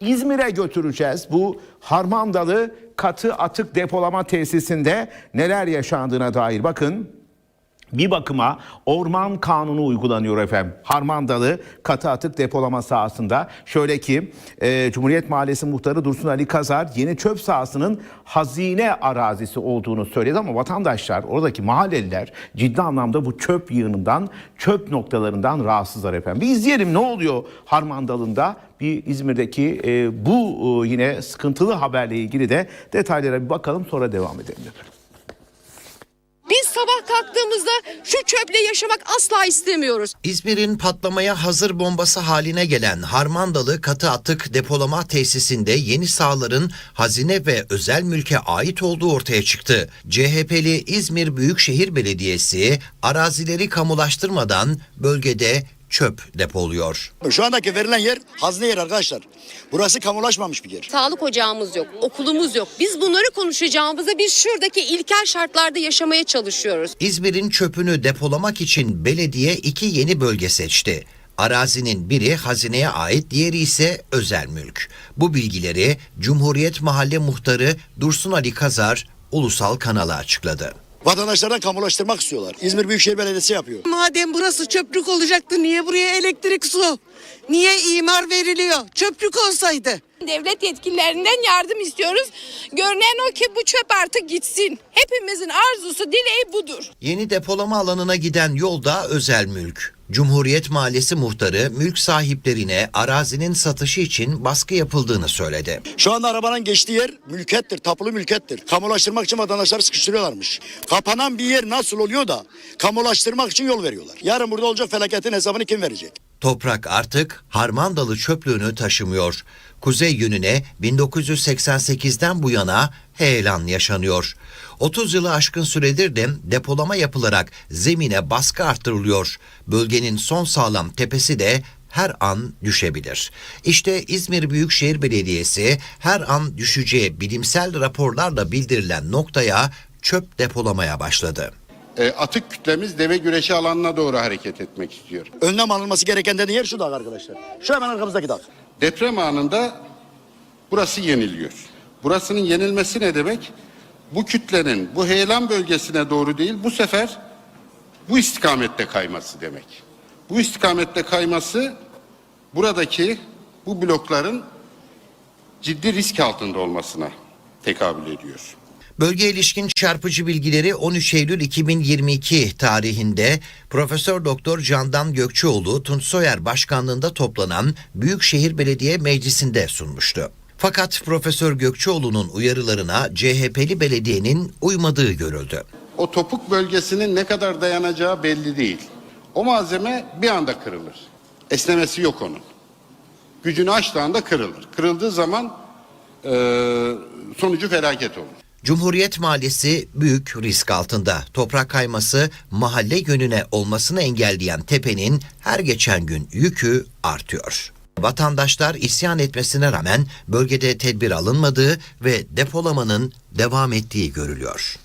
İzmir'e götüreceğiz. Bu Harmandalı katı atık depolama tesisinde neler yaşandığına dair bakın. Bir bakıma orman kanunu uygulanıyor efendim. Harmandalı katı atık depolama sahasında. Şöyle ki e, Cumhuriyet Mahallesi muhtarı Dursun Ali Kazar yeni çöp sahasının hazine arazisi olduğunu söyledi ama vatandaşlar oradaki mahalleliler ciddi anlamda bu çöp yığınından çöp noktalarından rahatsızlar efendim. Bir izleyelim ne oluyor Harmandalı'nda bir İzmir'deki e, bu e, yine sıkıntılı haberle ilgili de detaylara bir bakalım sonra devam edelim. Sabah kalktığımızda şu çöple yaşamak asla istemiyoruz. İzmir'in patlamaya hazır bombası haline gelen Harmandalı katı atık depolama tesisinde yeni sahaların hazine ve özel mülke ait olduğu ortaya çıktı. CHP'li İzmir Büyükşehir Belediyesi arazileri kamulaştırmadan bölgede çöp depoluyor. Şu andaki verilen yer hazne yer arkadaşlar. Burası kamulaşmamış bir yer. Sağlık ocağımız yok, okulumuz yok. Biz bunları konuşacağımıza biz şuradaki ilkel şartlarda yaşamaya çalışıyoruz. İzmir'in çöpünü depolamak için belediye iki yeni bölge seçti. Arazinin biri hazineye ait, diğeri ise özel mülk. Bu bilgileri Cumhuriyet Mahalle Muhtarı Dursun Ali Kazar ulusal kanala açıkladı. Vatandaşlardan kamulaştırmak istiyorlar. İzmir Büyükşehir Belediyesi yapıyor. Madem burası çöplük olacaktı niye buraya elektrik su? Niye imar veriliyor? Çöplük olsaydı. Devlet yetkililerinden yardım istiyoruz. Görünen o ki bu çöp artık gitsin. Hepimizin arzusu, dileği budur. Yeni depolama alanına giden yolda özel mülk. Cumhuriyet Mahallesi muhtarı mülk sahiplerine arazinin satışı için baskı yapıldığını söyledi. Şu anda arabanın geçtiği yer mülkettir, tapulu mülkettir. Kamulaştırmak için vatandaşları sıkıştırıyorlarmış. Kapanan bir yer nasıl oluyor da kamulaştırmak için yol veriyorlar. Yarın burada olacak felaketin hesabını kim verecek? Toprak artık Harmandalı çöplüğünü taşımıyor. Kuzey yönüne 1988'den bu yana heyelan yaşanıyor. 30 yılı aşkın süredir de depolama yapılarak zemine baskı arttırılıyor. Bölgenin son sağlam tepesi de her an düşebilir. İşte İzmir Büyükşehir Belediyesi her an düşeceği bilimsel raporlarla bildirilen noktaya çöp depolamaya başladı. E, atık kütlemiz deve güreşi alanına doğru hareket etmek istiyor. Önlem alınması gereken dediğin yer şu dağ arkadaşlar. Şu hemen arkamızdaki dağ. Deprem anında burası yeniliyor. Burasının yenilmesi ne demek? Bu kütlenin bu heyelan bölgesine doğru değil bu sefer bu istikamette kayması demek. Bu istikamette kayması buradaki bu blokların ciddi risk altında olmasına tekabül ediyor. Bölge ilişkin çarpıcı bilgileri 13 Eylül 2022 tarihinde Profesör Doktor Candan Gökçeoğlu Tunç Soyer başkanlığında toplanan Büyükşehir Belediye Meclisi'nde sunmuştu. Fakat Profesör Gökçeoğlu'nun uyarılarına CHP'li belediyenin uymadığı görüldü. O topuk bölgesinin ne kadar dayanacağı belli değil. O malzeme bir anda kırılır. Esnemesi yok onun. Gücünü aştığı anda kırılır. Kırıldığı zaman eee, sonucu felaket olur. Cumhuriyet Mahallesi büyük risk altında. Toprak kayması mahalle yönüne olmasını engelleyen tepenin her geçen gün yükü artıyor. Vatandaşlar isyan etmesine rağmen bölgede tedbir alınmadığı ve depolamanın devam ettiği görülüyor.